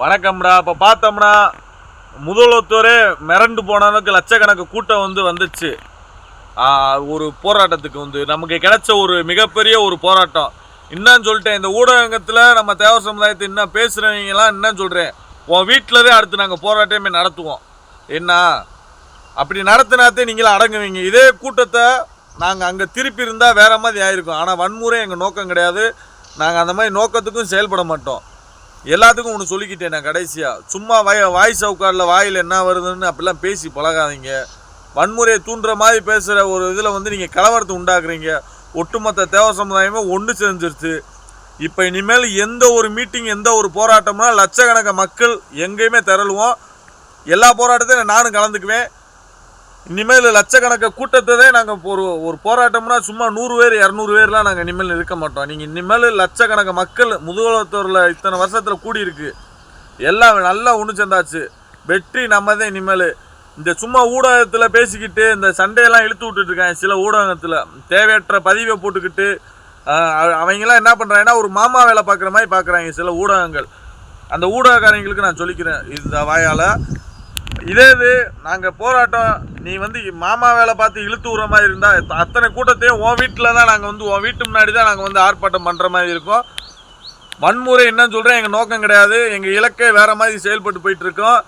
வணக்கம்டா இப்போ பார்த்தோம்னா முதலத்தோரே மிரண்டு போன அளவுக்கு லட்சக்கணக்கு கூட்டம் வந்து வந்துச்சு. ஒரு போராட்டத்துக்கு வந்து. நமக்கு கிடைச்ச ஒரு மிகப்பெரிய ஒரு போராட்டம். என்னன்னு சொல்லிட்டேன் இந்த ஊடகத்தில் நம்ம தேவ சமுதாயத்தை இன்னும் பேசுகிறவங்கலாம் என்னன்னு சொல்கிறேன் உன் வீட்டிலவே அடுத்து நாங்கள் போராட்டமே நடத்துவோம். என்ன? அப்படி நடத்தினாத்தே நீங்களும் அடங்குவீங்க. இதே கூட்டத்தை நாங்கள் அங்கே திருப்பி இருந்தால் வேறு மாதிரி ஆயிருக்கும். ஆனால் வன்முறை எங்கள் நோக்கம் கிடையாது. நாங்கள் அந்த மாதிரி நோக்கத்துக்கும் செயல்பட மாட்டோம். எல்லாத்துக்கும் ஒன்று சொல்லிக்கிட்டேன் நான் கடைசியாக சும்மா வய வாய் சவுக்காரில் வாயில் என்ன வருதுன்னு அப்படிலாம் பேசி பழகாதீங்க. வன்முறையை தூண்டுற மாதிரி பேசுகிற ஒரு இதில் வந்து நீங்கள் கலவரத்தை உண்டாக்குறீங்க. ஒட்டுமொத்த தேவ சமுதாயமே ஒன்று செஞ்சிருச்சு. இப்போ இனிமேல் எந்த ஒரு மீட்டிங் எந்த ஒரு போராட்டம்னா லட்சக்கணக்கான மக்கள் எங்கேயுமே திரளுவோம். எல்லா போராட்டத்தையும் நானும் கலந்துக்குவேன். இனிமேல் லட்சக்கணக்க கூட்டத்தை நாங்கள் ஒரு ஒரு போராட்டம்னா சும்மா நூறு பேர் இரநூறு பேர்லாம் நாங்கள் இனிமேல் இருக்க மாட்டோம். நீங்கள் இனிமேல் லட்சக்கணக்க மக்கள் முதுகுலத்தூரில் இத்தனை வருஷத்தில் கூடியிருக்கு. எல்லாம் நல்லா ஒன்று சேர்ந்தாச்சு. வெற்றி நம்ம தான் இனிமேல். இந்த சும்மா ஊடகத்தில் பேசிக்கிட்டு இந்த சண்டையெல்லாம் இழுத்து விட்டுட்ருக்காங்க சில ஊடகத்தில். தேவையற்ற பதிவை போட்டுக்கிட்டு அவங்கெல்லாம் என்ன பண்ணுறாங்கன்னா ஒரு மாமா வேலை பார்க்குற மாதிரி பார்க்குறாங்க சில ஊடகங்கள். அந்த ஊடகக்காரங்களுக்கு நான் சொல்லிக்கிறேன் இந்த வாயால். இதே இது நாங்கள் போராட்டம் நீ வந்து மாமா வேலை பார்த்து இழுத்து விடுற மாதிரி இருந்தால் அத்தனை கூட்டத்தையும் உன் வீட்டில் தான் நாங்கள் வந்து உன் வீட்டு முன்னாடி தான் நாங்கள் வந்து ஆர்ப்பாட்டம் பண்ணுற மாதிரி இருக்கோம். வன்முறை என்னன்னு சொல்கிறேன் எங்கள் நோக்கம் கிடையாது. எங்கள் இலக்கை வேறு மாதிரி செயல்பட்டு போயிட்டுருக்கோம்